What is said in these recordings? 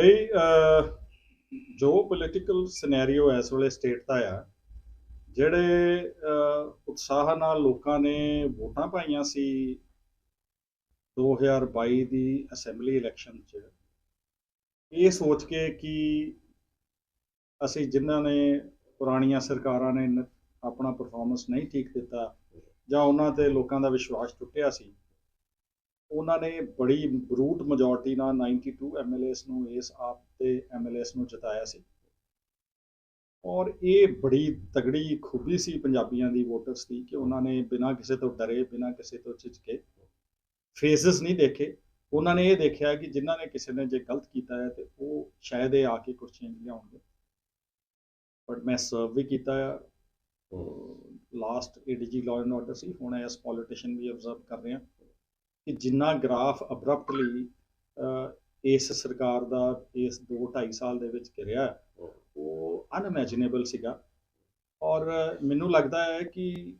ਬਈ ਜੋ political scenario ਇਸ ਵੇਲੇ ਸਟੇਟ ਦਾ ਆ, ਜਿਹੜੇ ਉਤਸ਼ਾਹ ਨਾਲ ਲੋਕਾਂ ਨੇ ਵੋਟਾਂ ਪਾਈਆਂ ਸੀ 2022 ਦੀ ਅਸੈਂਬਲੀ ਇਲੈਕਸ਼ਨ 'ਚ, ਇਹ ਸੋਚ ਕੇ ਕਿ ਅਸੀਂ ਜਿਨ੍ਹਾਂ ਨੇ ਪੁਰਾਣੀਆਂ ਸਰਕਾਰਾਂ ਨੇ ਆਪਣਾ ਪਰਫਾਰਮੈਂਸ ਨਹੀਂ ਠੀਕ ਦਿੱਤਾ ਜਾਂ ਉਹਨਾਂ ਤੇ ਲੋਕਾਂ ਦਾ ਵਿਸ਼ਵਾਸ ਟੁੱਟਿਆ ਸੀ ਉਹਨਾਂ ਨੇ ਬੜੀ ਬਰੂਟ ਮੈਜੋਰਟੀ ਨਾਲ 92 ਐਮਐਲਏਸ ਨੂੰ ਇਸ ਆਪ ਤੇ ਐਮਐਲਏਸ ਨੂੰ ਜਿਤਾਇਆ ਸੀ। ਔਰ ਇਹ ਬੜੀ ਤਗੜੀ, ਖੂਬੀ ਸੀ ਪੰਜਾਬੀਆਂ ਦੀ ਵੋਟਰਸ ਦੀ ਕਿ ਉਹਨਾਂ ਨੇ ਬਿਨਾਂ ਕਿਸੇ ਤੋਂ ਡਰੇ, ਬਿਨਾਂ ਕਿਸੇ ਤੋਂ ਝਿਜਕੇ ਫੇਜ਼ਸ ਨਹੀਂ ਦੇਖੇ। ਉਹਨਾਂ ਨੇ ਇਹ ਦੇਖਿਆ ਕਿ ਜਿਨ੍ਹਾਂ ਨੇ ਕਿਸੇ ਨੇ ਜੇ ਗਲਤ ਕੀਤਾ ਹੈ ਤੇ ਉਹ ਸ਼ਾਇਦ ਇਹ ਆ ਕੇ ਕੁਝ ਚੇਂਜ ਲਿਆਉਣਗੇ। ਬਟ ਮੈਂ ਸਰਵ ਵੀ ਕੀਤਾ। ਆ last ADG law and order ਸੀ। ਹੁਣ ਐਸ ਪੋਲੀਟੀਸ਼ੀਅਨ ਵੀ ਆਬਜ਼ਰਵ ਕਰ ਰਹੇ ਹਾਂ। ਕਿ ਜਿੰਨਾ ਗ੍ਰਾਫ ਅਬਰਪਟਲੀ ਇਸ ਸਰਕਾਰ ਦਾ, ਇਸ 2 2.5 ਸਾਲ ਦੇ ਵਿੱਚ ਗਿਰਿਆ ਉਹ ਅਨਇਮੇਜਿਨੇਬਲ ਸੀਗਾ। ਔਰ ਮੈਨੂੰ ਲੱਗਦਾ ਹੈ ਕਿ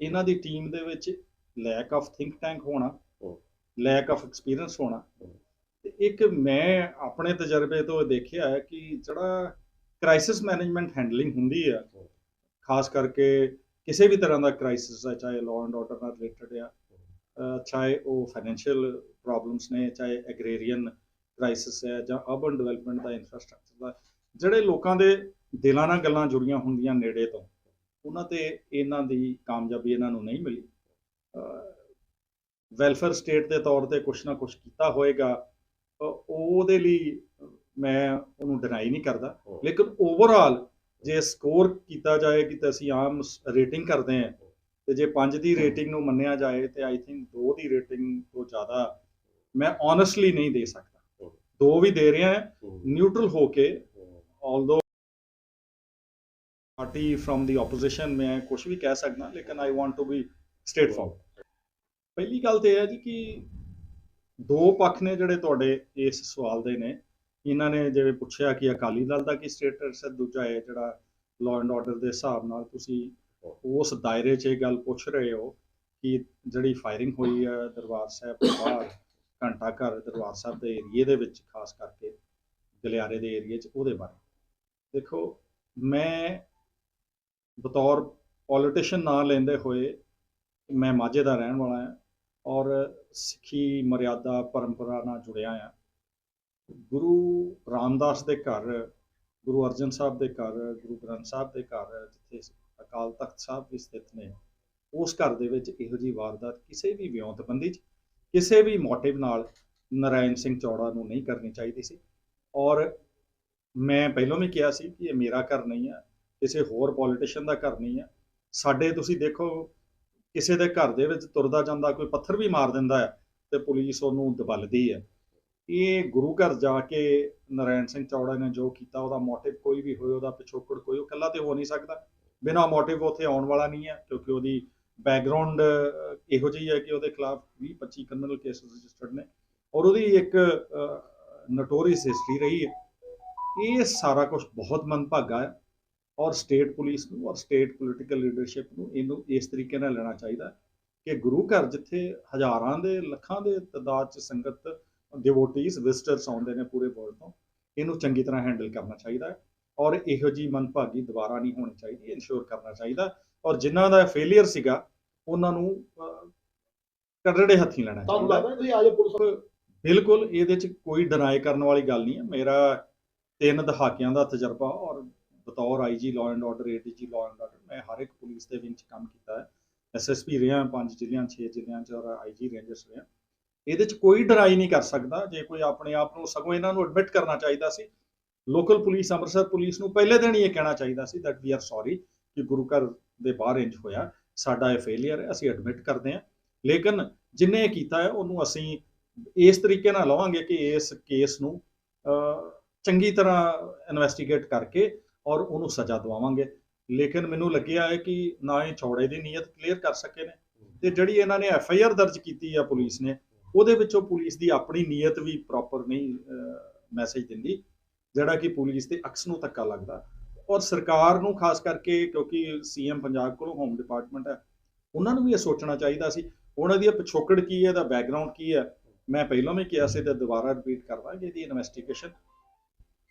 ਇਹਨਾਂ ਦੀ ਟੀਮ ਦੇ ਵਿੱਚ ਲੈਕ ਆਫ ਥਿੰਕ ਟੈਂਕ ਹੋਣਾ ਲੈਕ ਆਫ ਐਕਸਪੀਰੀਅੰਸ ਹੋਣਾ, ਤੇ ਇੱਕ ਮੈਂ ਆਪਣੇ ਤਜਰਬੇ ਤੋਂ ਦੇਖਿਆ ਹੈ ਕਿ ਜਿਹੜਾ ਕ੍ਰਾਈਸਿਸ ਮੈਨੇਜਮੈਂਟ ਹੈਂਡਲਿੰਗ ਹੁੰਦੀ ਆ, ਖਾਸ ਕਰਕੇ ਕਿਸੇ ਵੀ ਤਰ੍ਹਾਂ ਦਾ ਕ੍ਰਾਈਸਿਸ ਆ, ਚਾਹੇ ਲਾਅ ਐਂਡ ਆਰਡਰ ਨਾਲ ਰਿਲੇਟਡ ਆ ਚਾਹੇ ਉਹ ਫਾਈਨੈਂਸ਼ੀਅਲ ਪ੍ਰੋਬਲਮਸ ਨੇ ਚਾਹੇ ਐਗਰੀਰੀਅਨ ਕ੍ਰਾਈਸਿਸ ਹੈ ਜਾਂ ਅਰਬਨ ਡਿਵੈਲਪਮੈਂਟ ਦਾ ਇਨਫਰਾਸਟ੍ਰਕਚਰ ਦਾ ਜਿਹੜੇ ਲੋਕਾਂ ਦੇ ਦਿਲਾਂ ਨਾਲ ਗੱਲਾਂ ਜੁੜੀਆਂ ਹੁੰਦੀਆਂ ਨੇੜੇ ਤੋਂ ਉਹਨਾਂ ਤੇ ਇਹਨਾਂ ਦੀ ਕਾਮਯਾਬੀ ਇਹਨਾਂ ਨੂੰ ਨਹੀਂ ਮਿਲੀ। ਵੈਲਫੇਅਰ ਸਟੇਟ ਦੇ ਤੌਰ ਤੇ ਕੁਛ ਨਾ ਕੁਛ ਕੀਤਾ ਹੋਏਗਾ ਉਹਦੇ ਲਈ ਮੈਂ ਉਹਨੂੰ ਡਿਨਾਈ ਨਹੀਂ ਕਰਦਾ। ਲੇਕਿਨ ਓਵਰਆਲ ਜੇ ਸਕੋਰ ਕੀਤਾ ਜਾਏ ਕਿ ਤੇ ਅਸੀਂ ਆਮ ਰੇਟਿੰਗ ਕਰਦੇ ਹਾਂ ਤੇ ਜੇ 5 ਦੀ ਰੇਟਿੰਗ ਨੂੰ ਮੰਨਿਆ ਜਾਏ ਤੇ ਆਈ ਥਿੰਕ 2 ਦੀ ਰੇਟਿੰਗ ਤੋਂ ਜ਼ਿਆਦਾ ਮੈਂ ਓਨੈਸਟਲੀ ਨਹੀਂ ਦੇ ਸਕਦਾ। ਦੋ ਵੀ ਦੇ ਰਿਹਾ ਨਿਊਟਰਲ ਹੋ ਕੇ, although ਪਾਰਟੀ ਫਰਮ ਦੀ ਆਪੋਜੀਸ਼ਨ ਮੈਂ ਕੁਝ ਵੀ ਕਹਿ ਸਕਦਾ, ਲੇਕਿਨ I want to be straightforward ਪਹਿਲੀ ਗੱਲ ਤੇ ਇਹ ਹੈ ਜੀ ਕਿ ਦੋ ਪੱਖ ਨੇ ਜਿਹੜੇ ਤੁਹਾਡੇ ਇਸ ਸਵਾਲ ਦੇ ਨੇ। ਇਹਨਾਂ ਨੇ ਜਿਵੇਂ ਪੁੱਛਿਆ ਕਿ ਅਕਾਲੀ ਦਲ ਦਾ ਕੀ ਸਟੇਟਸ ਹੈ, ਦੂਜਾ ਹੈ ਜਿਹੜਾ ਲਾਅ ਐਂਡ ਆਰਡਰ ਦੇ ਹਿਸਾਬ ਨਾਲ ਤੁਸੀਂ ਉਸ ਦਾਇਰੇ 'ਚ ਇਹ ਗੱਲ ਪੁੱਛ ਰਹੇ ਹੋ ਕਿ ਜਿਹੜੀ ਫਾਇਰਿੰਗ ਹੋਈ ਹੈ ਦਰਬਾਰ ਸਾਹਿਬ ਤੋਂ ਬਾਹਰ ਘੰਟਾ ਘਰ ਦਰਬਾਰ ਸਾਹਿਬ ਦੇ ਏਰੀਏ ਦੇ ਵਿੱਚ, ਖਾਸ ਕਰਕੇ ਗਲਿਆਰੇ ਦੇ ਏਰੀਏ 'ਚ ਉਹਦੇ ਬਾਰੇ। ਦੇਖੋ, ਮੈਂ ਬਤੌਰ ਪੋਲੀਟੀਸ਼ੀਅਨ ਨਾਂ ਲੈਂਦੇ ਹੋਏ ਮੈਂ ਮਾਝੇ ਦਾ ਰਹਿਣ ਵਾਲਾ ਹਾਂ ਔਰ ਸਿੱਖੀ ਮਰਿਆਦਾ, ਪਰੰਪਰਾ ਨਾਲ ਜੁੜਿਆ ਹਾਂ। ਗੁਰੂ ਰਾਮਦਾਸ ਦੇ ਘਰ, ਗੁਰੂ ਅਰਜਨ ਸਾਹਿਬ ਦੇ ਘਰ, ਗੁਰੂ ਗ੍ਰੰਥ ਸਾਹਿਬ ਦੇ ਘਰ, ਜਿੱਥੇ ਅਕਾਲ ਤਖਤ ਸਾਹਿਬ ਵੀ ਸਥਿਤ ਨੇ। ਉਸ ਘਰ ਦੇ ਵਿੱਚ ਇਹੋ ਜੀ ਵਾਰਦਾਤ ਕਿਸੇ ਵੀ ਵਿਉਂਤਬੰਦੀ 'ਚ, ਕਿਸੇ ਵੀ ਮੋਟਿਵ ਨਾਲ ਨਰਾਇਣ ਸਿੰਘ ਚੌੜਾ ਨੂੰ ਨਹੀਂ ਕਰਨੀ ਚਾਹੀਦੀ ਸੀ। ਔਰ ਮੈਂ ਪਹਿਲਾਂ ਵੀ ਕਿਹਾ ਸੀ ਕਿ ਇਹ ਮੇਰਾ ਘਰ ਨਹੀਂ ਹੈ ਕਿਸੇ ਹੋਰ ਪੋਲੀਟੀਸ਼ੀਅਨ ਦਾ ਘਰ ਨਹੀਂ ਹੈ ਸਾਡੇ ਤੁਸੀਂ ਦੇਖੋ, ਕਿਸੇ ਦੇ ਘਰ ਦੇ ਵਿੱਚ ਤੁਰਦਾ ਜਾਂਦਾ, ਕੋਈ ਪੱਥਰ ਵੀ ਮਾਰ ਦਿੰਦਾ ਹੈ ਤੇ ਪੁਲਿਸ ਉਹਨੂੰ ਦਬਲਦੀ ਹੈ। ਇਹ ਗੁਰੂ ਘਰ ਜਾ ਕੇ ਨਰਾਇਣ ਸਿੰਘ ਚੌੜਾ ਨੇ ਜੋ ਕੀਤਾ, ਉਹਦਾ ਮੋਟਿਵ ਕੋਈ ਵੀ ਹੋਏ, ਉਹਦਾ ਪਿਛੋਕੜ ਕੋਈ ਉਹ ਇਕੱਲਾ ਤੇ ਹੋ ਨਹੀਂ ਸਕਦਾ। ਬਿਨਾ ਮੋਟਿਵ ਉੱਥੇ ਆਉਣ ਵਾਲਾ ਨਹੀਂ ਹੈ, ਕਿਉਂਕਿ ਉਹਦੀ ਬੈਕਗ੍ਰਾਉਂਡ ਇਹੋ ਜਿਹੀ ਹੈ ਕਿ ਉਹਦੇ ਖਿਲਾਫ 20 25 ਕ੍ਰਿਮੀਨਲ ਕੇਸਸ ਰਜਿਸਟਰਡ ਨੇ ਔਰ ਉਹਦੀ ਇੱਕ ਨੋਟੋਰੀਅਸ ਹਿਸਟਰੀ ਰਹੀ ਹੈ। ਇਹ ਸਾਰਾ ਕੁਝ ਬਹੁਤ ਮੰਦਭਾਗਾ ਹੈ ਔਰ ਸਟੇਟ ਪੁਲਿਸ ਨੂੰ ਔਰ ਸਟੇਟ ਪੋਲੀਟੀਕਲ ਲੀਡਰਸ਼ਿਪ ਨੂੰ ਇਹਨੂੰ ਇਸ ਤਰੀਕੇ ਨਾਲ ਲੈਣਾ ਚਾਹੀਦਾ ਕਿ ਗੁਰੂ ਘਰ ਜਿੱਥੇ ਹਜ਼ਾਰਾਂ ਦੇ, ਲੱਖਾਂ ਦੇ ਤਦਾਦ ਚ ਸੰਗਤ ਡਿਵੋਟੀਜ਼ ਵਿਜ਼ਟਰਸ ਆਉਂਦੇ ਨੇ ਪੂਰੇ ਵਰਲਡ ਤੋਂ, ਇਹਨੂੰ ਚੰਗੀ ਤਰ੍ਹਾਂ ਹੈਂਡਲ ਕਰਨਾ ਚਾਹੀਦਾ ਹੈ। ਔਰ ਇਹੋ ਜੀ ਮੰਦਭਾਗੀ ਦੁਬਾਰਾ ਨਹੀਂ ਹੋਣੀ ਚਾਹੀਦੀ ਇਨਸ਼ੋਰ ਕਰਨਾ ਚਾਹੀਦਾ। ਔਰ ਜਿਨ੍ਹਾਂ ਦਾ ਫੇਲਿਅਰ ਸੀਗਾ ਉਹਨਾਂ ਨੂੰ ਕਰੜੇ ਹੱਥੀਂ ਲੈਣਾ ਤੁਹਾਨੂੰ ਚਾਹੀਦਾ ਲੱਗਦਾ ਤੁਸੀਂ ਆਜੋ ਪੁਲਿਸ ਬਿਲਕੁਲ ਇਹਦੇ ਚ ਕੋਈ ਡਿਨਾਈ ਕਰਨ ਵਾਲੀ ਗੱਲ ਨਹੀਂ ਹੈ। ਮੇਰਾ ਤਿੰਨ ਦਹਾਕਿਆਂ ਦਾ ਤਜਰਬਾ ਔਰ ਬਤੌਰ IG law and order ADG law and order ਮੈਂ ਹਰ ਇੱਕ ਪੁਲਿਸ ਦੇ ਵਿੰਗ 'ਚ ਕੰਮ ਕੀਤਾ ਹੈ। ਐਸਐਸਪੀ ਰਿਹਾ ਪੰਜ ਜ਼ਿਲ੍ਹਿਆਂ 6 ਜ਼ਿਲ੍ਹਿਆਂ 'ਚ ਔਰ ਆਈਜੀ ਰੇਂਜਰਸ ਰਿਹਾ। ਇਹਦੇ 'ਚ ਕੋਈ ਡਰਾਈ ਨਹੀਂ ਕਰ ਸਕਦਾ। ਜੇ ਕੋਈ ਆਪਣੇ ਆਪ ਨੂੰ ਸਗੋਂ ਇਹਨਾਂ ਨੂੰ ਐਡਮਿਟ ਕਰਨਾ ਚਾਹੀਦਾ ਸੀ ਲੋਕਲ ਪੁਲਿਸ ਅੰਮ੍ਰਿਤਸਰ ਪੁਲਿਸ ਨੂੰ ਪਹਿਲੇ ਦਿਨ ਹੀ ਇਹ ਕਹਿਣਾ ਚਾਹੀਦਾ ਸੀ ਦੈਟ ਵੀ ਆਰ ਸੌਰੀ ਕਿ ਗੁਰੂ ਘਰ ਦੇ ਬਾਹਰ ਇੰਜ ਹੋਇਆ। ਸਾਡਾ ਇਹ ਫੇਲਿਅਰ ਹੈ, ਅਸੀਂ ਐਡਮਿਟ ਕਰਦੇ ਹਾਂ। ਲੇਕਿਨ ਜਿਨੇ ਇਹ ਕੀਤਾ ਹੈ, ਉਹਨੂੰ ਅਸੀਂ ਇਸ ਤਰੀਕੇ ਨਾਲ ਲਵਾਂਗੇ ਕਿ ਇਸ ਕੇਸ ਨੂੰ ਚੰਗੀ ਤਰ੍ਹਾਂ ਇਨਵੈਸਟੀਗੇਟ ਕਰਕੇ ਔਰ ਉਹਨੂੰ ਸਜ਼ਾ ਦਵਾਵਾਂਗੇ। ਲੇਕਿਨ ਮੈਨੂੰ ਲੱਗਿਆ ਹੈ ਕਿ ਨਾ ਇਹ ਚੌੜੇ ਦੀ ਨੀਅਤ ਕਲੀਅਰ ਕਰ ਸਕੇ ਨੇ। ਤੇ ਜਿਹੜੀ ਇਹਨਾਂ ਨੇ ਐਫ ਆਈ ਆਰ ਦਰਜ ਕੀਤੀ ਆ ਪੁਲਿਸ ਨੇ, ਉਹਦੇ ਵਿੱਚੋਂ ਪੁਲਿਸ ਦੀ ਆਪਣੀ ਨੀਅਤ ਵੀ ਪ੍ਰੋਪਰ ਨਹੀਂ ਮੈਸੇਜ ਦਿੰਦੀ। ਜਿਹੜਾ ਕਿ ਪੁਲਿਸ ਦੇ ਅਕਸ ਨੂੰ ਧੱਕਾ ਲੱਗਦਾ। ਔਰ ਸਰਕਾਰ ਨੂੰ ਖਾਸ ਕਰਕੇ ਕਿਉਂਕਿ ਸੀਐਮ ਪੰਜਾਬ ਕੋਲੋਂ ਹੋਮ ਡਿਪਾਰਟਮੈਂਟ ਹੈ ਉਹਨਾਂ ਨੂੰ ਵੀ ਇਹ ਸੋਚਣਾ ਚਾਹੀਦਾ ਸੀ ਉਹਨਾਂ ਦੀ ਪਿਛੋਕੜ ਕੀ ਹੈ ਦਾ ਬੈਕਗ੍ਰਾਉਂਡ ਕੀ ਹੈ? ਮੈਂ ਪਹਿਲਾਂ ਵੀ ਕਿਹਾ ਸੀ ਤੇ ਦੁਬਾਰਾ ਰਿਪੀਟ ਕਰਦਾ ਕਿ ਇਹਦੀ ਇਨਵੈਸਟੀਗੇਸ਼ਨ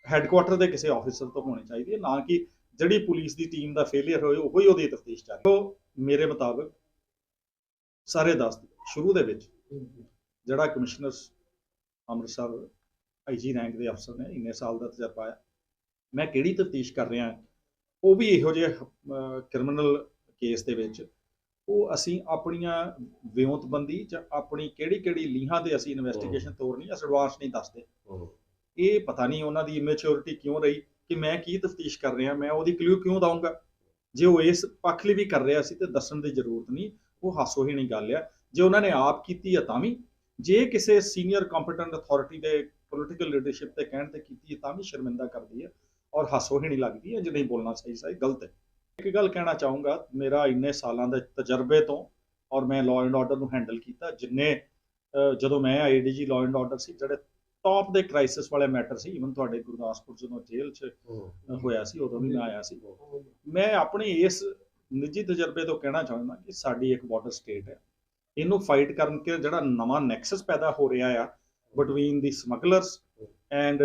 ਹੈੱਡਕੁਆਟਰ ਦੇ ਕਿਸੇ ਆਫੀਸਰ ਤੋਂ ਹੋਣੀ ਚਾਹੀਦੀ ਹੈ ਨਾ ਕਿ ਜਿਹੜੀ ਪੁਲਿਸ ਦੀ ਟੀਮ ਦਾ ਫੇਲਿਅਰ ਹੋਏ ਉਹੀ ਉਹਦੀ ਤਫਤੀਸ਼ ਚੱਲ ਉਹ ਮੇਰੇ ਮੁਤਾਬਕ ਸਾਰੇ ਦੱਸ ਸ਼ੁਰੂ ਦੇ ਵਿੱਚ ਜਿਹੜਾ ਕਮਿਸ਼ਨਰ ਅੰਮ੍ਰਿਤਸਰ ਆਈਜੀ ਰੈਂਕ ਦੇ ਅਫਸਰ ਨੇ ਇੰਨੇ ਸਾਲ ਦਾ ਤਜਰਬਾ ਹੈ ਮੈਂ ਕਿਹੜੀ ਤਫਤੀਸ਼ ਕਰ ਰਿਹਾ ਉਹ ਵੀ ਇਹੋ ਜਿਹੇ ਕ੍ਰਿਮੀਨਲ ਕੇਸ ਦੇ ਵਿੱਚ ਉਹ ਅਸੀਂ ਆਪਣੀਆਂ ਵਿਉਂਤਬੰਦੀ ਚ ਆਪਣੀ ਕਿਹੜੀ ਕਿਹੜੀ ਲੀਹਾਂ ਦੇ ਅਸੀਂ ਇਨਵੈਸਟੀਗੇਸ਼ਨ ਤੋਰਨੀ ਹੈ ਐਡਵਾਂਸ ਨਹੀਂ ਦੱਸਦੇ। ਇਹ ਪਤਾ ਨਹੀਂ ਉਹਨਾਂ ਦੀ ਇਮੈਚੁਰਿਟੀ ਕਿਉਂ ਰਹੀ ਕਿ ਮੈਂ ਕੀ ਤਫਤੀਸ਼ ਕਰ ਰਿਹਾ ਮੈਂ ਉਹਦੀ ਕਲੂ ਕਿਉਂ ਦਊਂਗਾ? ਜੇ ਉਹ ਇਸ ਪੱਖ ਲਈ ਵੀ ਕਰ ਰਿਹਾ ਸੀ ਤੇ ਦੱਸਣ ਦੀ ਜ਼ਰੂਰਤ ਨਹੀਂ ਉਹ ਹਾਸੋ ਹੀ ਨਹੀਂ ਗੱਲ ਆ। ਜੇ ਉਹਨਾਂ ਨੇ ਆਪ ਕੀਤੀ ਹੈ ਤਾਂ ਵੀ ਜੇ ਕਿਸੇ ਸੀਨੀਅਰ ਕੰਪੀਟੈਂਟ ਅਥਾਰਟੀ ਦੇ ਪੋਲੀਟੀਕਲ ਲੀਡਰਸ਼ਿਪ ਤੇ ਕਹਿਣ ਤੇ ਕੀਤੀ ਹੈ ਤਾਂ ਵੀ ਸ਼ਰਮਿੰਦਾ ਕਰਦੀ ਹੈ ਔਰ ਹਾਸੋ ਹੀ ਨਹੀਂ ਲੱਗਦੀ ਹੈ ਜੇ ਨਹੀਂ ਬੋਲਣਾ ਸਹੀ ਸਹੀ ਗਲਤ ਹੈ। ਇੱਕ ਗੱਲ ਕਹਿਣਾ ਚਾਹੂੰਗਾ ਮੇਰਾ ਇੰਨੇ ਸਾਲਾਂ ਦੇ ਤਜਰਬੇ ਤੋਂ ਔਰ ਮੈਂ ਲਾਅ ਐਂਡ ਆਰਡਰ ਨੂੰ ਹੈਂਡਲ ਕੀਤਾ ਜਿੰਨੇ ਜਦੋਂ ਮੈਂ ਆਈਡੀਜੀ ਲਾਅ ਐਂਡ ਆਰਡਰ ਸੀ ਜਿਹੜੇ ਟੌਪ ਦੇ ਕ੍ਰਾਈਸਿਸ ਵਾਲੇ ਮੈਟਰ ਸੀ ਇਵਨ ਤੁਹਾਡੇ ਗੁਰਦਾਸਪੁਰ ਜਦੋਂ ਜੇਲ੍ਹ 'ਚ ਹੋਇਆ ਸੀ ਉਦੋਂ ਵੀ ਮੈਂ ਆਇਆ ਸੀ। ਮੈਂ ਆਪਣੀ ਇਸ ਨਿੱਜੀ ਤਜਰਬੇ ਤੋਂ ਕਹਿਣਾ ਚਾਹੁੰਦਾ ਕਿ ਸਾਡੀ ਇੱਕ ਬਾਰਡਰ ਸਟੇਟ ਹੈ। ਇਹਨੂੰ ਫਾਈਟ ਕਰਨ ਕੇ ਜਿਹੜਾ ਨਵਾਂ ਨੈਕਸਸ ਪੈਦਾ ਹੋ ਰਿਹਾ ਆ between the smugglers and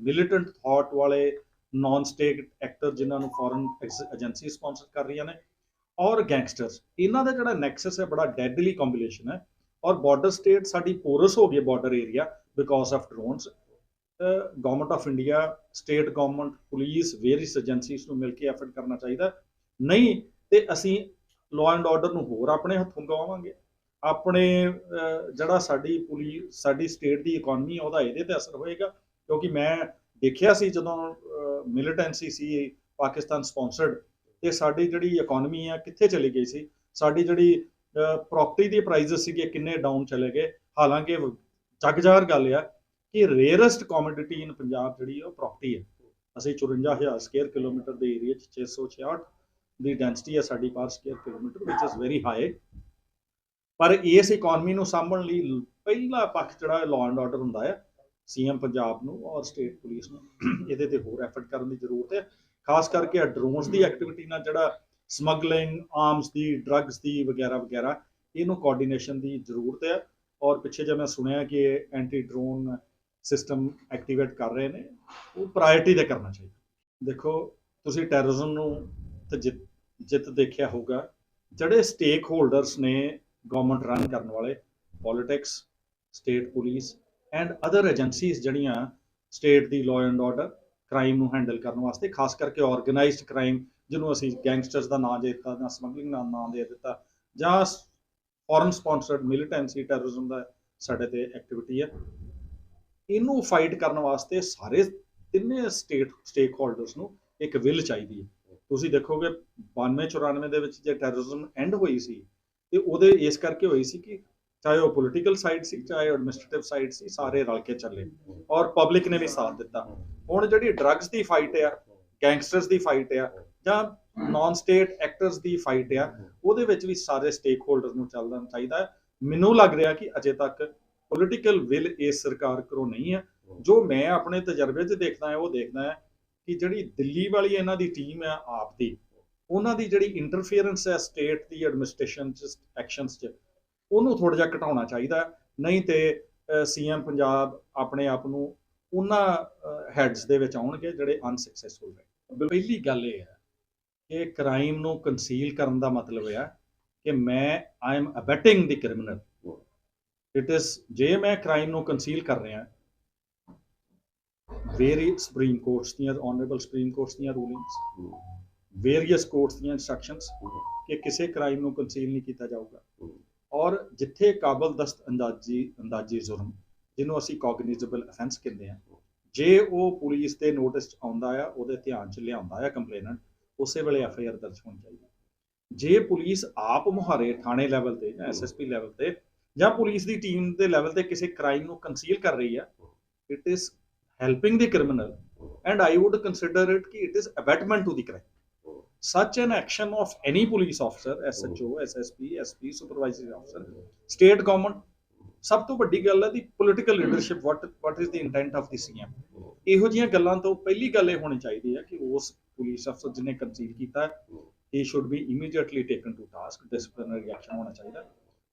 militant thought ਵਾਲੇ ਨਾਨ ਸਟੇਟ ਐਕਟਰ ਜਿਨ੍ਹਾਂ ਨੂੰ ਫੋਰਨ ਏਜੰਸੀ ਸਪਾਂਸਰ ਕਰ ਰਹੀਆਂ ਨੇ ਔਰ ਗੈਂਗਸਟਰਸ ਇਹਨਾਂ ਦਾ ਜਿਹੜਾ ਨੈਕਸਸ ਹੈ, ਬੜਾ ਡੈਡਲੀ ਕੰਬੀਨੇਸ਼ਨ ਹੈ ਔਰ ਬਾਰਡਰ ਸਟੇਟ ਸਾਡੀ ਪੋਰਸ ਹੋ ਗਈ border area because of drones government of India state government police various agencies ਨੂੰ ਮਿਲ ਕੇ ਐਫਰਟ ਕਰਨਾ ਚਾਹੀਦਾ। ਨਹੀਂ, ਤੇ ਅਸੀਂ ਲਾਅ ਐਂਡ ਆਰਡਰ ਨੂੰ ਹੋਰ ਆਪਣੇ ਹੱਥੋਂ ਗਵਾਵਾਂਗੇ। ਆਪਣੇ ਜਿਹੜਾ ਸਾਡੀ ਪੂਰੀ ਸਾਡੀ ਸਟੇਟ ਦੀ ਇਕਨੋਮੀ ਉਹਦਾ ਇਹਦੇ ਤੇ ਅਸਰ ਹੋਏਗਾ। ਕਿਉਂਕਿ ਮੈਂ ਦੇਖਿਆ ਸੀ ਜਦੋਂ ਮਿਲੀਟੈਂਸੀ ਸੀ, ਪਾਕਿਸਤਾਨ ਸਪਾਂਸਰਡ ਤੇ ਸਾਡੀ ਜਿਹੜੀ ਇਕਨੋਮੀ ਆ, ਕਿੱਥੇ ਚਲੀ ਗਈ ਸੀ? ਸਾਡੀ ਜਿਹੜੀ ਪ੍ਰਾਪਰਟੀ ਦੀ ਪ੍ਰਾਈਸਸ ਸੀਗੇ, ਕਿੰਨੇ ਡਾਊਨ ਚਲੇ ਗਏ? ਹਾਲਾਂਕਿ ਜਗਜਾਰ ਗੱਲ ਆ ਕਿ ਰੇਅਰੈਸਟ ਕਮੋਡਿਟੀ ਇਨ ਪੰਜਾਬ ਜਿਹੜੀ ਉਹ ਪ੍ਰਾਪਰਟੀ ਹੈ ਅਸੀਂ 54000 ਸਕੁਅਰ ਕਿਲੋਮੀਟਰ ਦੇ ਏਰੀਆ 'ਚ 666 ਦੀ ਡੈਂਸਿਟੀ ਹੈ ਸਾਡੀ ਪਰ ਸਕੁਅਰ ਕਿਲੋਮੀਟਰ ਵਿਚ ਇਜ਼ ਵੈਰੀ ਹਾਈ ਪਰ ਇਸ ਇਕਨੋਮੀ ਨੂੰ ਸਾਂਭਣ ਲਈ ਪਹਿਲਾ ਪੱਖ ਜਿਹੜਾ ਲਾਅ ਐਂਡ ਆਰਡਰ ਹੁੰਦਾ ਹੈ ਸੀਐਮ ਪੰਜਾਬ ਨੂੰ ਔਰ ਸਟੇਟ ਪੁਲਿਸ ਨੂੰ, ਇਹਦੇ ਤੇ ਹੋਰ ਐਫਰਟ ਕਰਨ ਦੀ ਜ਼ਰੂਰਤ ਹੈ। ਖਾਸ ਕਰਕੇ ਡਰੋਨਸ ਦੀ ਐਕਟੀਵਿਟੀ ਨਾਲ ਜਿਹੜਾ ਸਮਗਲਿੰਗ ਆਰਮਸ ਦੀ ਡਰੱਗਸ ਦੀ ਵਗੈਰਾ ਵਗੈਰਾ, ਇਹਨੂੰ ਕੋਆਰਡੀਨੇਸ਼ਨ ਦੀ ਜ਼ਰੂਰਤ ਹੈ। ਔਰ ਪਿੱਛੇ ਜੇ ਮੈਂ ਸੁਣਿਆ ਕਿ ਐਂਟੀ ਡਰੋਨ ਸਿਸਟਮ ਐਕਟੀਵੇਟ ਕਰ ਰਹੇ ਨੇ, ਉਹ ਪ੍ਰਾਇੋਰਟੀ ਤੇ ਕਰਨਾ ਚਾਹੀਦਾ। ਦੇਖੋ, ਤੁਸੀਂ ਟੈਰਰਿਜ਼ਮ ਨੂੰ ਤੇ ਜਿੱਤ ਜਿੱਤ ਦੇਖਿਆ ਹੋਊਗਾ, ਜਿਹੜੇ ਸਟੇਕ ਹੋਲਡਰਸ ਨੇ ਗਵਰਨਮੈਂਟ ਰਨ ਕਰਨ ਵਾਲੇ politics state police and other agencies ਜਿਹੜੀਆਂ ਸਟੇਟ ਦੀ ਲਾਅ ਐਂਡ ਆਰਡਰ ਕ੍ਰਾਈਮ ਨੂੰ ਹੈਂਡਲ ਕਰਨ ਵਾਸਤੇ, ਖਾਸ ਕਰਕੇ ਆਰਗੇਨਾਈਜ਼ਡ ਕ੍ਰਾਈਮ ਜਿਹਨੂੰ ਅਸੀਂ ਗੈਂਗਸਟਰਸ ਦਾ ਨਾਮ ਦੇ ਦਿੱਤਾ ਜਾਂ ਸਮਗਲਿੰਗ ਦਾ ਨਾਮ ਦੇ ਦਿੱਤਾ ਜਾਂ ਫੋਰਨ ਸਪਾਂਸਰਡ ਮਿਲੀਟੈਂਸੀ ਟੈਰਰਿਜ਼ਮ ਦਾ ਸਾਡੇ ਤੇ ਐਕਟੀਵਿਟੀ ਹੈ। ਇਹਨੂੰ ਫਾਈਟ ਕਰਨ ਵਾਸਤੇ ਸਾਰੇ ਤਿੰਨੇ ਸਟੇਟ ਸਟੇਕ ਹੋਲਡਰਸ ਨੂੰ ਇੱਕ ਵਿਲ ਚਾਹੀਦੀ ਹੈ। ਤੁਸੀਂ ਦੇਖੋਗੇ 92 94 ਦੇ ਵਿੱਚ ਜੇ ਟੈਰਰਿਜ਼ਮ ਐਂਡ ਹੋਈ ਸੀ ਤੇ ਉਹਦੇ ਇਸ ਕਰਕੇ ਹੋਈ ਸੀ ਕਿ ਚਾਹੇ ਉਹ ਪੋਲੀਟੀਕਲ ਸਾਈਡ ਸੀ, ਚਾਹੇ ਐਡਮਿਨਿਸਟ੍ਰੇਟਿਵ ਸਾਈਡ ਸੀ, ਸਾਰੇ ਰਲ ਕੇ ਚੱਲੇ ਔਰ ਪਬਲਿਕ ਨੇ ਵੀ ਸਾਥ ਦਿੱਤਾ। ਹੁਣ ਜਿਹੜੀ ਡਰੱਗਸ ਦੀ ਫਾਈਟ ਆ ਗੈਂਗਸਟਰਸ ਦੀ ਫਾਈਟ ਆ ਜਾਂ ਨਾਨ ਸਟੇਟ ਐਕਟਰਸ ਦੀ ਫਾਈਟ ਆ, ਉਹਦੇ ਵਿੱਚ ਵੀ ਸਾਰੇ ਸਟੇਕ ਹੋਲਡਰਸ ਨੂੰ ਚੱਲਣਾ ਚਾਹੀਦਾ ਹੈ। ਮੈਨੂੰ ਲੱਗ ਰਿਹਾ ਕਿ ਅਜੇ ਤੱਕ ਪੋਲੀਟੀਕਲ ਵਿਲ ਇਸ ਸਰਕਾਰ ਕੋਲ ਨਹੀਂ ਹੈ। ਜੋ ਮੈਂ ਆਪਣੇ ਤਜਰਬੇ 'ਚ ਦੇਖਦਾ ਹਾਂ, ਉਹ ਦੇਖਦਾ ਹਾਂ ਕਿ ਜਿਹੜੀ ਦਿੱਲੀ ਵਾਲੀ ਇਹਨਾਂ ਦੀ ਟੀਮ ਹੈ ਆਪ ਦੀ ਉਹਨਾਂ ਦੀ ਜਿਹੜੀ ਇੰਟਰਫੀਅਰੈਂਸ ਹੈ ਸਟੇਟ ਦੀ ਐਡਮਿਨਿਸਟ੍ਰੇਸ਼ਨ 'ਚ ਐਕਸ਼ਨਸ 'ਚ, ਉਹਨੂੰ ਥੋੜਾ ਜਿਹਾ ਘਟਾਉਣਾ ਚਾਹੀਦਾ ਹੈ। ਨਹੀਂ ਤੇ ਸੀਐਮ ਪੰਜਾਬ ਆਪਣੇ ਆਪ ਨੂੰ ਉਹਨਾਂ ਹੈਡਸ ਦੇ ਵਿੱਚ ਆਉਣਗੇ ਜਿਹੜੇ ਅਨਸਕਸੈਸਫੁਲ ਰਹੇ ਪਹਿਲੀ ਗੱਲ ਇਹ ਹੈ ਕਿ ਕ੍ਰਾਈਮ ਨੂੰ ਕੰਸੀਲ ਕਰਨ ਦਾ ਮਤਲਬ ਹੈ ਕਿ ਮੈਂ I am abetting the criminal it is ਜੇ ਮੈਂ ਕ੍ਰਾਈਮ ਨੂੰ ਕੰਸੀਲ ਕਰ ਰਿਹਾ ਵੇਰੀ ਸੁਪਰੀਮ ਕੋਰਟਸ ਦੀਆਂ ਆਨਰੇਬਲ ਸੁਪਰੀਮ ਕੋਰਟਸ ਦੀਆਂ ਰੂਲਿੰਗਸ ਵੇਰੀਅਸ ਕੋਰਟਸ ਦੀਆਂ ਇਨਸਟਰਕਸ਼ਨਸ ਕਿ ਕਿਸੇ ਕ੍ਰਾਈਮ ਨੂੰ ਕੰਸੀਲ ਨਹੀਂ ਕੀਤਾ ਜਾਊਗਾ। ਔਰ ਜਿੱਥੇ ਕਾਬਲ ਦਸਤ ਅੰਦਾਜ਼ੀ ਅੰਦਾਜ਼ੀ ਜ਼ੁਰਮ ਜਿਹਨੂੰ ਅਸੀਂ ਕੋਗਨੀਜ਼ੇਬਲ ਅਫੈਂਸ ਕਹਿੰਦੇ ਆ ਜੇ ਉਹ ਪੁਲਿਸ ਦੇ ਨੋਟਿਸ 'ਚ ਆਉਂਦਾ ਆ, ਉਹਦੇ ਧਿਆਨ 'ਚ ਲਿਆਉਂਦਾ ਆ ਕੰਪਲੇਨੈਂਟ ਉਸੇ ਵੇਲੇ ਐਫ ਆਈ ਆਰ ਦਰਜ ਹੋਣੀ ਚਾਹੀਦੀ। ਜੇ ਪੁਲਿਸ ਆਪ ਮੁਹਾਰੇ ਥਾਣੇ ਲੈਵਲ ਤੇ ਜਾਂ ਐਸਐਸਪੀ ਲੈਵਲ ਤੇ ਜਾਂ ਪੁਲਿਸ ਦੀ ਟੀਮ ਦੇ ਲੈਵਲ ਤੇ ਕਿਸੇ ਕ੍ਰਾਈਮ ਨੂੰ ਕੰਸੀਲ ਕਰ ਰਹੀ ਆ it is helping the criminal and I would consider it ਕਿ it is abetment to the crime such an action of any police officer SHO SSP SP supervisory officer state government ਸਭ ਤੋਂ ਵੱਡੀ ਗੱਲ ਹੈ the political leadership what what is the intent of the CM ਇਹੋ ਜੀਆਂ ਗੱਲਾਂ ਤੋਂ ਪਹਿਲੀ ਗੱਲ ਇਹ ਹੋਣੀ ਚਾਹੀਦੀ ਹੈ ਕਿ ਉਸ ਪੁਲਿਸ ਅਫਸਰ ਜਿਹਨੇ ਕੰਸੀਲ ਕੀਤਾ he should be immediately taken to task disciplinary action ਹੋਣਾ ਚਾਹੀਦਾ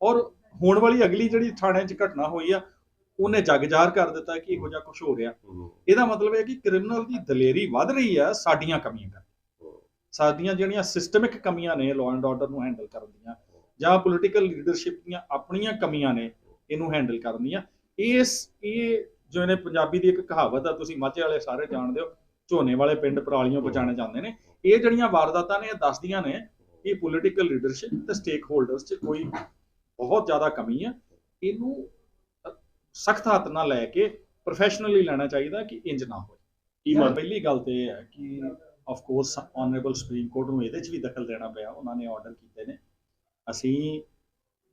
ਔਰ ਹੋਣ ਵਾਲੀ ਅਗਲੀ ਜਿਹੜੀ ਥਾਣੇ 'ਚ ਘਟਨਾ ਹੋਈ ਆ ਉਹਨੇ ਜਗਜਾਰ ਕਰ ਦਿੱਤਾ ਕਿ ਇਹੋ ਜਿਹਾ ਕੁਝ ਹੋ ਰਿਹਾ। ਇਹਦਾ ਮਤਲਬ ਹੈ ਕਿ ਕ੍ਰਿਮੀਨਲ ਦੀ ਦਲੇਰੀ ਵੱਧ ਰਹੀ ਹੈ ਸਾਡੀਆਂ ਕਮੀਆਂ ਕਰਕੇ। ਸਾਡੀਆਂ ਜਿਹੜੀਆਂ ਸਿਸਟਮਿਕ ਕਮੀਆਂ ਨੇ ਲਾਅ ਐਂਡ ਆਰਡਰ ਨੂੰ ਹੈਂਡਲ ਕਰਨ ਦੀਆਂ ਜਾਂ ਪੋਲੀਟੀਕਲ ਲੀਡਰਸ਼ਿਪ ਦੀਆਂ ਆਪਣੀਆਂ ਕਮੀਆਂ ਨੇ ਇਹਨੂੰ ਹੈਂਡਲ ਕਰਨ ਦੀਆਂ। ਇਸ ਇਹ ਜੋ ਇਹਨੇ ਪੰਜਾਬੀ ਦੀ ਇੱਕ ਕਹਾਵਤ ਆ ਤੁਸੀਂ ਮਾਝੇ ਵਾਲੇ ਸਾਰੇ ਜਾਣਦੇ ਹੋ ਝੋਨੇ ਵਾਲੇ ਪਿੰਡ ਪਰਾਲੀਆਂ ਬਚਾਣੇ ਜਾਂਦੇ ਨੇ। ਇਹ ਜਿਹੜੀਆਂ ਵਾਰਦਾਤਾਂ ਨੇ ਇਹ ਦੱਸਦੀਆਂ ਨੇ ਕਿ ਪੋਲੀਟੀਕਲ ਲੀਡਰਸ਼ਿਪ ਤੇ ਸਟੇਕ ਹੋਲਡਰਸ 'ਚ ਕੋਈ ਬਹੁਤ ਜ਼ਿਆਦਾ ਕਮੀ ਹੈ ਇਹਨੂੰ ਸਖਤ ਹੱਥ ਨਾਲ ਲੈ ਕੇ ਪ੍ਰੋਫੈਸ਼ਨਲੀ ਲੈਣਾ ਚਾਹੀਦਾ ਕਿ ਇੰਜ ਨਾ ਹੋਏ। ਕੀ ਪਹਿਲੀ ਗੱਲ ਤੇ ਇਹ ਹੈ ਕਿ of course honourable Supreme Court ਨੂੰ ਇਹਦੇ 'ਚ ਵੀ ਦਖਲ ਦੇਣਾ ਪਿਆ, ਉਹਨਾਂ ਨੇ ਆਰਡਰ ਕੀਤੇ ਨੇ। ਅਸੀਂ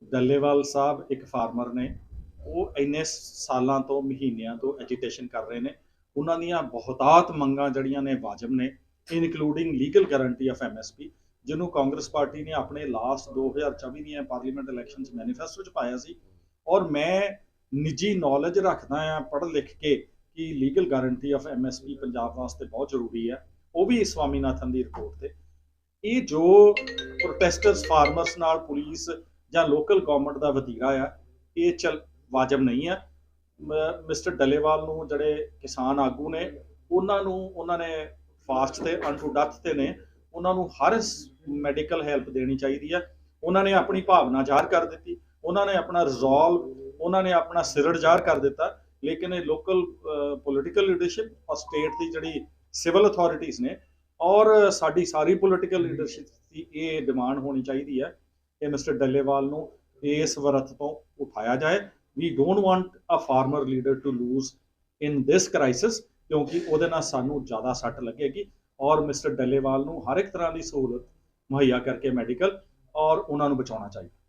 ਡੱਲੇਵਾਲ ਸਾਹਿਬ ਇੱਕ ਫਾਰਮਰ ਨੇ, ਉਹ ਇੰਨੇ ਸਾਲਾਂ ਤੋਂ, ਮਹੀਨਿਆਂ ਤੋਂ ਐਜੀਟੇਸ਼ਨ ਕਰ ਰਹੇ ਨੇ। ਉਹਨਾਂ ਦੀਆਂ ਬਹੁਤਾਤ ਮੰਗਾਂ ਜਿਹੜੀਆਂ ਨੇ ਵਾਜਬ ਨੇ including legal guarantee of MSP ਜਿਹਨੂੰ ਕਾਂਗਰਸ ਪਾਰਟੀ ਨੇ ਆਪਣੇ ਲਾਸਟ 2024 ਦੀਆਂ ਪਾਰਲੀਮੈਂਟ ਇਲੈਕਸ਼ਨਸ ਮੈਨੀਫੈਸਟੋ 'ਚ ਪਾਇਆ ਸੀ। ਔਰ ਮੈਂ ਨਿੱਜੀ ਨੌਲੇਜ ਰੱਖਦਾ ਆ ਪੜ੍ਹ ਲਿਖ ਕੇ ਕਿ legal guarantee of MSP Punjab ਵਾਸਤੇ ਬਹੁਤ ਜ਼ਰੂਰੀ ਹੈ। ਉਹ ਵੀ ਸਵਾਮੀਨਾਥਨ ਦੀ ਰਿਪੋਰਟ ਤੇ। ਇਹ ਜੋ ਪ੍ਰੋਟੈਸਟਰਸ ਫਾਰਮਰਸ ਨਾਲ ਪੁਲਿਸ ਜਾਂ ਲੋਕਲ ਗਵਰਨਮੈਂਟ ਦਾ ਵਤੀਰਾ ਆ, ਇਹ ਚਲ ਵਾਜਬ ਨਹੀਂ ਹੈ ਮਿਸਟਰ ਡੱਲੇਵਾਲ ਨੂੰ ਜਿਹੜੇ ਕਿਸਾਨ ਆਗੂ ਨੇ, ਉਹਨਾਂ ਨੂੰ, ਉਹਨਾਂ ਨੇ ਫਾਸਟ ਤੇ ਅਨਟੂ ਡੈਥ ਤੇ ਨੇ, ਉਹਨਾਂ ਨੂੰ ਹਰ ਮੈਡੀਕਲ ਹੈਲਪ ਦੇਣੀ ਚਾਹੀਦੀ ਹੈ ਉਹਨਾਂ ਨੇ ਆਪਣੀ ਭਾਵਨਾ ਜ਼ਾਹਰ ਕਰ ਦਿੱਤੀ, ਉਹਨਾਂ ਨੇ ਆਪਣਾ ਰਿਜ਼ੋਲਵ ਉਹਨਾਂ ਨੇ ਆਪਣਾ ਸਿਰੜ ਜ਼ਾਹਰ ਕਰ ਦਿੱਤਾ। ਲੇਕਿਨ ਇਹ ਲੋਕਲ ਪੋਲੀਟੀਕਲ ਲੀਡਰਸ਼ਿਪ ਔਰ ਸਟੇਟ ਦੀ ਜਿਹੜੀ ਸਿਵਲ ਅਥਾਰਟੀਆਂ ਨੇ ਔਰ ਸਾਡੀ ਸਾਰੀ ਪੋਲੀਟੀਕਲ ਲੀਡਰਸ਼ਿਪ ਦੀ ਇਹ ਡਿਮਾਂਡ ਹੋਣੀ ਚਾਹੀਦੀ ਹੈ ਕਿ ਮਿਸਟਰ ਡੱਲੇਵਾਲ ਨੂੰ ਇਸ ਵਰਤ ਤੋਂ ਉਠਾਇਆ ਜਾਏ we don't want a farmer leader to lose in this crisis ਕਿਉਂਕਿ ਉਹਦੇ ਨਾਲ ਸਾਨੂੰ ਜ਼ਿਆਦਾ ਸੱਟ ਲੱਗੇਗੀ ਔਰ ਮਿਸਟਰ ਡੱਲੇਵਾਲ ਨੂੰ ਹਰ ਇੱਕ ਤਰ੍ਹਾਂ ਦੀ ਸਹੂਲਤ ਮੁਹੱਈਆ ਕਰਕੇ ਮੈਡੀਕਲ ਔਰ ਉਹਨਾਂ ਨੂੰ ਬਚਾਉਣਾ ਚਾਹੀਦਾ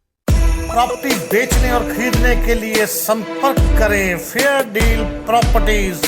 प्रॉपर्टी बेचने और खरीदने के लिए संपर्क करें फेयर डील प्रॉपर्टीज